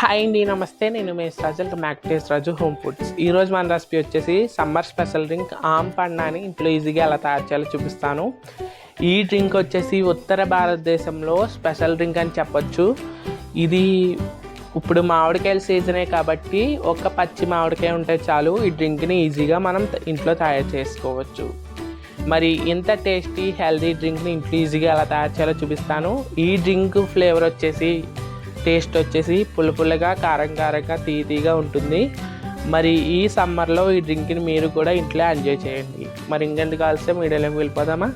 Hi అండి నమస్తే. నేను మీ సజల్ మ్యాక్టేస్ రాజు హోమ్ ఫుడ్స్. ఈరోజు మన రెసిపీ వచ్చేసి సమ్మర్ స్పెషల్ డ్రింక్ ఆమ్ పండాని ఇంట్లో ఈజీగా ఎలా తయారు చేయాలో చూపిస్తాను. ఈ డ్రింక్ వచ్చేసి ఉత్తర భారతదేశంలో స్పెషల్ డ్రింక్ అని చెప్పొచ్చు. ఇది ఇప్పుడు మామిడికాయల సీజనే కాబట్టి ఒక పచ్చి మామిడికాయ ఉంటే చాలు ఈ డ్రింక్ని ఈజీగా మనం ఇంట్లో తయారు చేసుకోవచ్చు. మరి ఇంత టేస్టీ హెల్దీ డ్రింక్ని ఇంట్లో ఈజీగా ఎలా తయారు చేయాలో చూపిస్తాను. ఈ డ్రింక్ ఫ్లేవర్ వచ్చేసి టేస్ట్ వచ్చేసి పుల్లపుల్లగా కారం కారంగా తీతీగా ఉంటుంది. మరి ఈ సమ్మర్లో ఈ డ్రింక్ని మీరు కూడా ఇంట్లో ఎంజాయ్ చేయండి. మరి ఇంకెందుకు కాల్స్తే మీడియాలోకి వెళ్ళిపోదామా?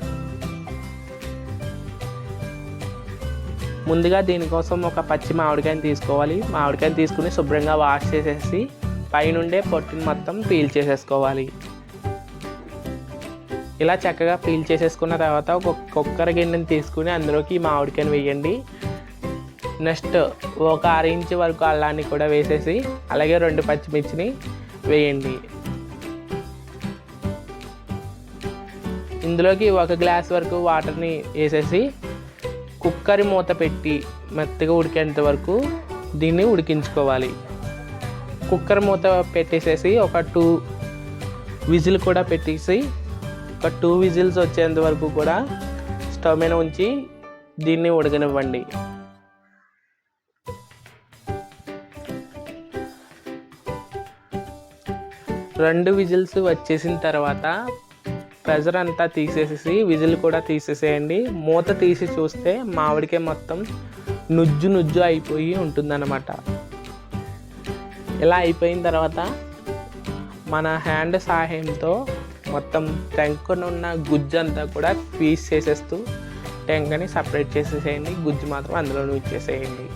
ముందుగా దీనికోసం ఒక పచ్చి మామిడికాయని తీసుకోవాలి. మామిడికాయని తీసుకుని శుభ్రంగా వాష్ చేసేసి పైనుండే పొట్టుని మొత్తం పీల్ చేసేసుకోవాలి. ఇలా చక్కగా పీల్ చేసేసుకున్న తర్వాత ఒక కుక్కర గిన్నెని తీసుకుని అందులోకి ఈ మామిడికాయని వేయండి. నెక్స్ట్ ఒక అర వరకు అల్లాన్ని కూడా వేసేసి అలాగే రెండు పచ్చిమిర్చిని వేయండి. ఇందులోకి ఒక గ్లాస్ వరకు వాటర్ని వేసేసి కుక్కర్ మూత పెట్టి మెత్తగా ఉడికేంత వరకు దీన్ని ఉడికించుకోవాలి. కుక్కర్ మూత పెట్టేసేసి ఒక టూ విజిల్ కూడా పెట్టేసి ఒక టూ విజిల్స్ వచ్చేంత వరకు కూడా స్టవ్ మీద ఉంచి దీన్ని ఉడకనివ్వండి. రెండు విజిల్స్ వచ్చేసిన తర్వాత ప్రెజర్ అంతా తీసేసేసి విజిల్ కూడా తీసేసేయండి. మూత తీసి చూస్తే మామిడికాయ మొత్తం నుజ్జు నుజ్జు అయిపోయి ఉంటుందన్నమాట. ఇలా అయిపోయిన తర్వాత మన హ్యాండ్ సహాయంతో మొత్తం టెంకనున్న గుజ్జు అంతా కూడా పీస్ చేసేస్తూ టెంకని సపరేట్ చేసేసేయండి. గుజ్జు మాత్రం అందులో ఇచ్చేసేయండి.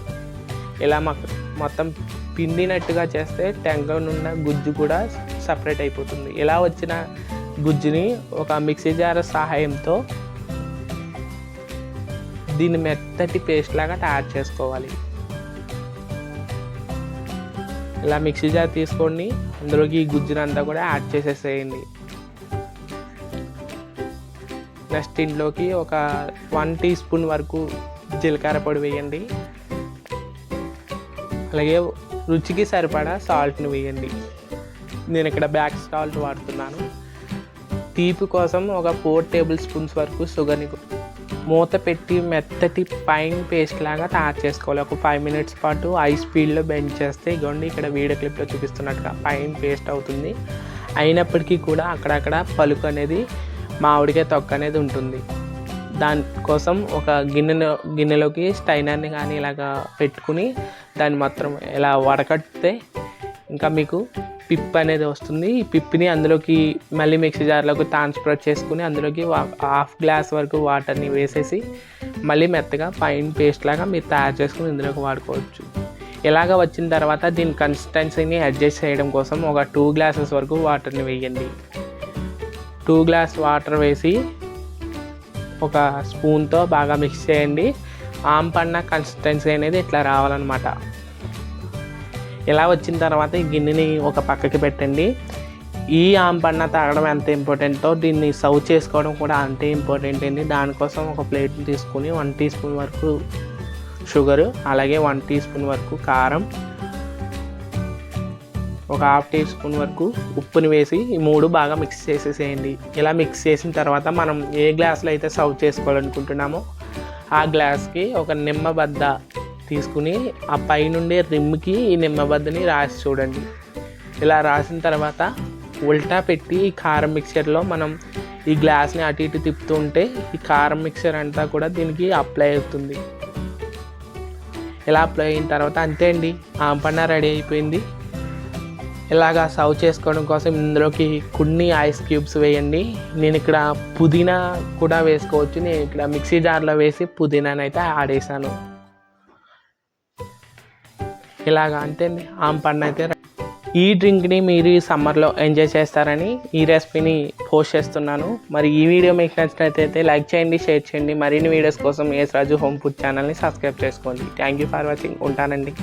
ఇలా మాకు మొత్తం పిండినట్టుగా చేస్తే టెంకనున్న గుజ్జు కూడా సపరేట్ అయిపోతుంది. ఇలా వచ్చిన గుజ్జుని ఒక మిక్సీ జార్ సహాయంతో దీన్ని మెత్తటి పేస్ట్ లాగా తయారు చేసుకోవాలి. ఇలా మిక్సీ జార్ తీసుకోండి. అందులోకి ఈ గుజ్జునంతా కూడా యాడ్ చేసేసేయండి. నెక్స్ట్ ఇంట్లోకి ఒక వన్ టీ స్పూన్ వరకు జీలకర్ర పొడి వేయండి. అలాగే రుచికి సరిపడా సాల్ట్ని వేయండి. నేను ఇక్కడ బ్యాక్ సాల్ట్ వాడుతున్నాను. తీపి కోసం ఒక ఫోర్ టేబుల్ స్పూన్స్ వరకు షుగర్ని మూత పెట్టి మెత్తటి పైన్ పేస్ట్ లాగా తయారు చేసుకోవాలి. ఒక ఫైవ్ మినిట్స్ పాటు హై స్పీడ్లో బెండ్ చేస్తే ఇగోండి ఇక్కడ వీడియో క్లిప్లో చూపిస్తున్నట్టుగా పైన్ పేస్ట్ అవుతుంది. అయినప్పటికీ కూడా అక్కడక్కడ పలుకు అనేది మామిడికాయ తొక్క అనేది ఉంటుంది. దానికోసం ఒక గిన్నెలో గిన్నెలోకి స్టైనర్ని కానీ ఇలాగా పెట్టుకుని దాన్ని మాత్రం ఇలా వడకడితే ఇంకా మీకు పిప్ అనేది వస్తుంది. ఈ పిప్ని అందులోకి మళ్ళీ మిక్సీ జార్లోకి ట్రాన్స్ఫర్ చేసుకుని అందులోకి హాఫ్ గ్లాస్ వరకు వాటర్ని వేసేసి మళ్ళీ మెత్తగా ఫైన్ పేస్ట్ లాగా మీరు తయారు చేసుకుని ఇందులోకి వాడుకోవచ్చు. ఇలాగ వచ్చిన తర్వాత దీని కన్సిస్టెన్సీని అడ్జస్ట్ చేయడం కోసం ఒక టూ గ్లాసెస్ వరకు వాటర్ని వేయండి. టూ గ్లాస్ వాటర్ వేసి ఒక స్పూన్తో బాగా మిక్స్ చేయండి. ఆమ్ పన్న కన్సిస్టెన్సీ అనేది ఇట్లా రావాలన్నమాట. ఇలా వచ్చిన తర్వాత ఈ గిన్నెని ఒక పక్కకి పెట్టండి. ఈ ఆంపన్న తాగడం ఎంత ఇంపార్టెంటో దీన్ని సర్వ్ చేసుకోవడం కూడా అంతే ఇంపార్టెంట్ అండి. దానికోసం ఒక ప్లేట్ తీసుకుని వన్ టీ స్పూన్ వరకు షుగరు అలాగే వన్ టీ స్పూన్ వరకు కారం ఒక హాఫ్ టీ స్పూన్ వరకు ఉప్పుని వేసి ఈ మూడు బాగా మిక్స్ చేసేసేయండి. ఇలా మిక్స్ చేసిన తర్వాత మనం ఏ గ్లాస్లో అయితే సర్వ్ చేసుకోవాలనుకుంటున్నామో ఆ గ్లాస్కి ఒక నిమ్మబద్ద తీసుకుని ఆ పైనుండే రిమ్కి ఈ నిమ్మబద్దని రాసి చూడండి. ఇలా రాసిన తర్వాత ఉల్టా పెట్టి ఈ కారం మిక్చర్లో మనం ఈ గ్లాస్ని అటు ఇటు తిప్పుతూ ఉంటే ఈ కారం మిక్చర్ అంతా కూడా దీనికి అప్లై అవుతుంది. ఇలా అప్లై అయిన తర్వాత అంతే అండి ఆంపన్న రెడీ అయిపోయింది. ఇలాగా సర్వ్ చేసుకోవడం కోసం ఇందులోకి కొన్ని ఐస్ క్యూబ్స్ వేయండి. నేను ఇక్కడ పుదీనా కూడా వేసుకోవచ్చు. నేను ఇక్కడ మిక్సీ జార్లో వేసి పుదీనానైతే ఆడేసాను ఇలాగా అంతేంది ఆమ్ పండు అయితే ఈ డ్రింక్ని మీరు ఈ సమ్మర్లో ఎంజాయ్ చేస్తారని ఈ రెసిపీని పోస్ట్ చేస్తున్నాను. మరి ఈ వీడియో మీకు నచ్చినట్లయితే లైక్ చేయండి షేర్ చేయండి. మరిన్ని వీడియోస్ కోసం ఏస్ రాజు హోమ్ ఫుడ్ ఛానల్ని సబ్స్క్రైబ్ చేసుకోండి. Thank you for watching. ఉంటానండి.